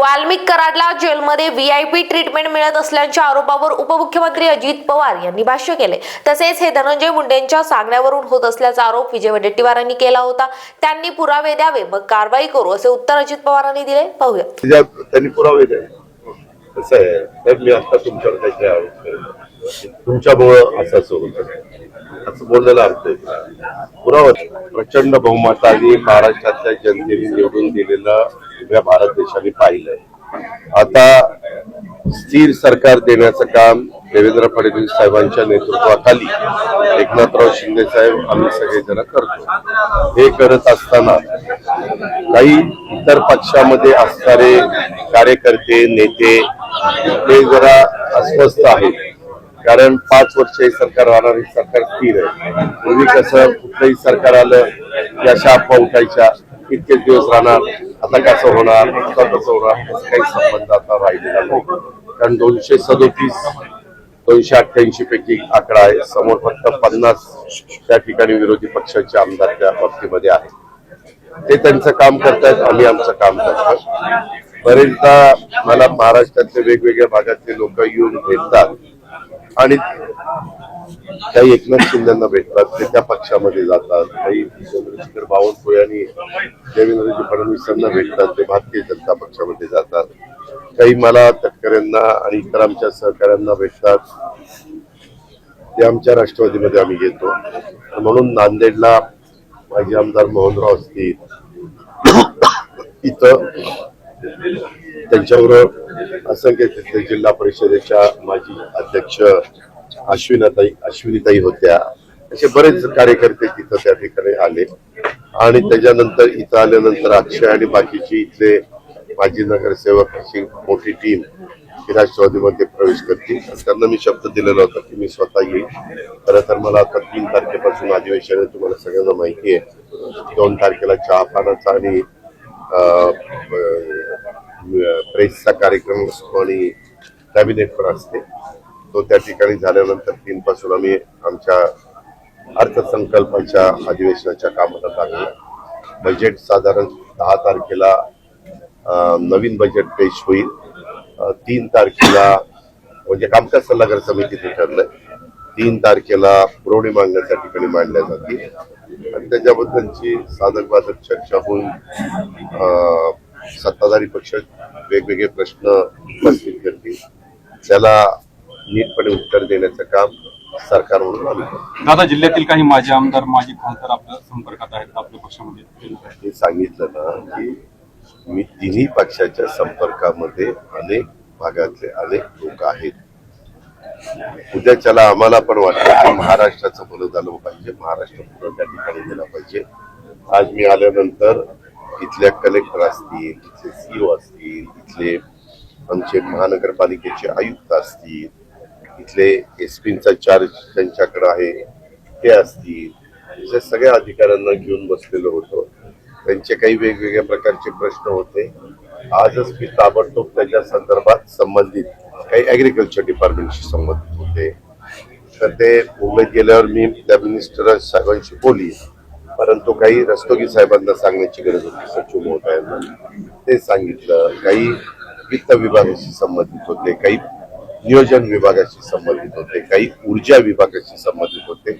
वाल्मिक कराडला जेलमध्ये VIP treatment मिळत असल्याच्या आरोपावर उपमुख्यमंत्री अजित पवार यांनी भाष्य केले. तसेच हे धनंजय मुंडेंच्या सांगण्यावरून होत असल्याचा आरोप विजय वडेट्टीवारांनी केला होता. त्यांनी पुरावे द्यावे मग कारवाई करू असे उत्तर अजित पवारांनी दिले. पाहूया. त्यांनी पुरावे कसं आहे. तर मी आता तुमच्यावर काहीतरी आरोप करेन तुमच्यामुळं असं असं होतं असं बोललेला अर्थ आहे. पुरावा. प्रचंड बहुमताने महाराष्ट्रातल्या जनतेने निवडून दिलेलं आपल्या भारत देशाने पाहिलंय. आता स्थिर सरकार देण्याचं काम देवेंद्र फडणवीस साहेबांच्या नेतृत्वाखाली एकनाथराव शिंदे साहेब आम्ही सगळेजण करतो हे करत असताना काही इतर पक्षामध्ये असणारे कार्यकर्ते नेते ते जरा अस्वस्थ आहेत. कारण पाच वर्ष हे सरकार राहणार हे सरकार स्थिर आहे. पूर्वी कसं कुठलंही सरकार आलं की अशा अफवा उठायच्या. इतकेच दिवस राहणार आता कसं होणार आता कसं होणार काही संबंध आता राहिलेला नाही. कारण दोनशे सदोतीस दोनशे अठ्ठ्याऐंशी पैकी आकडा आहे. समोर फक्त पन्नास त्या ठिकाणी विरोधी पक्षाचे आमदार त्या बाबतीमध्ये आहेत. ते त्यांचं काम करतायत आम्ही आमचं काम करतो बरेचदा मला महाराष्ट्रातले वेगवेगळ्या भागातले लोक येऊन भेटतात. आणि काही एकनाथ शिंदेना भेटतात ते त्या पक्षामध्ये जातात. काही चंद्रशेखर बावनकुळे आणि देवेंद्रजी फडणवीसांना भेटतात ते भारतीय जनता पक्षामध्ये जातात. काही मला तटकऱ्यांना आणि इतर आमच्या सहकाऱ्यांना भेटतात. ते आमच्या राष्ट्रवादीमध्ये आम्ही घेतो. म्हणून नांदेडला माजी आमदार मोहनराव असतील इथं त्यांच्याबरोबर असंख्य जिल्हा परिषदेच्या माजी अध्यक्ष अश्विनाताई अश्विनीताई होत्या. असे बरेच कार्यकर्ते तिथं त्या ठिकाणी आले. आणि त्याच्यानंतर इथं आल्यानंतर अक्षय आणि बाकीची इथले माजी नगरसेवक अशी मोठी टीम ही राष्ट्रवादीमध्ये प्रवेश करतील. त्यांना मी शब्द दिलेला होता की मी स्वतः येईल. खरं तर मला आता तीन तारखेपासून अधिवेशन आहे तुम्हाला सगळ्यांना माहिती आहे. दोन तारखेला चहा पानाचा आणि प्रेसचा कार्यक्रम असतो आणि कॅबिनेट पण असते. तो त्या ठिकाणी झाल्यानंतर तीन पासून आम्ही आमच्या अर्थसंकल्पाच्या अधिवेशनाच्या कामाला लागलो. बजेट साधारण दहा तारखेला नवीन बजेट पेश होईल. तीन तारखेला म्हणजे कामकाज सल्लागार समितीचं ठरलंय. तीन तारखेला पुरवणी मागण्याच्या ठिकाणी मांडल्या जातील. आणि त्याच्याबद्दलची साधक बाधक चर्चा होऊन सत्ताधारी पक्ष वेगवेगळे प्रश्न उपस्थित करतील. त्याला नीटपणे उत्तर देण्याचं काम सरकार म्हणून आम्ही करतो. दादा जिल्ह्यातील काही माजी आमदार माजी खासदार आपल्या संपर्कात आहेत आपल्या पक्षामध्ये? सांगितलं ना की मी तिन्ही पक्षाच्या संपर्कामध्ये अनेक भागातले अनेक लोक आहेत. उद्याच्याला आम्हाला पण वाटतं की महाराष्ट्राचं भलं झालं पाहिजे महाराष्ट्र पुढं त्या ठिकाणी गेला पाहिजे. आज मी आल्यानंतर इथल्या कलेक्टर असतील इथले सीओ असतील इथले आमचे महानगरपालिकेचे आयुक्त असतील इथले एस पीचा चार्ज त्यांच्याकडे आहे ते असतील. सगळ्या अधिकाऱ्यांना घेऊन बसलेलो होतो. त्यांचे काही वेगवेगळ्या प्रकारचे प्रश्न होते. आजच मी ताबडतोब त्याच्या संदर्भात संबंधित काही ऍग्रिकल्चर डिपार्टमेंटशी संबंधित होते. तर ते मुंबईत गेल्यावर मी त्या मिनिस्टर साहेबांशी बोली परंतु काही रस्तोगी साहेबांना सांगण्याची गरज होती. सचिव महोदयांना ते सांगितलं. काही वित्त विभागाशी संबंधित होते काही नियोजन विभागाशी संबंधित होते काही ऊर्जा विभागाशी संबंधित होते.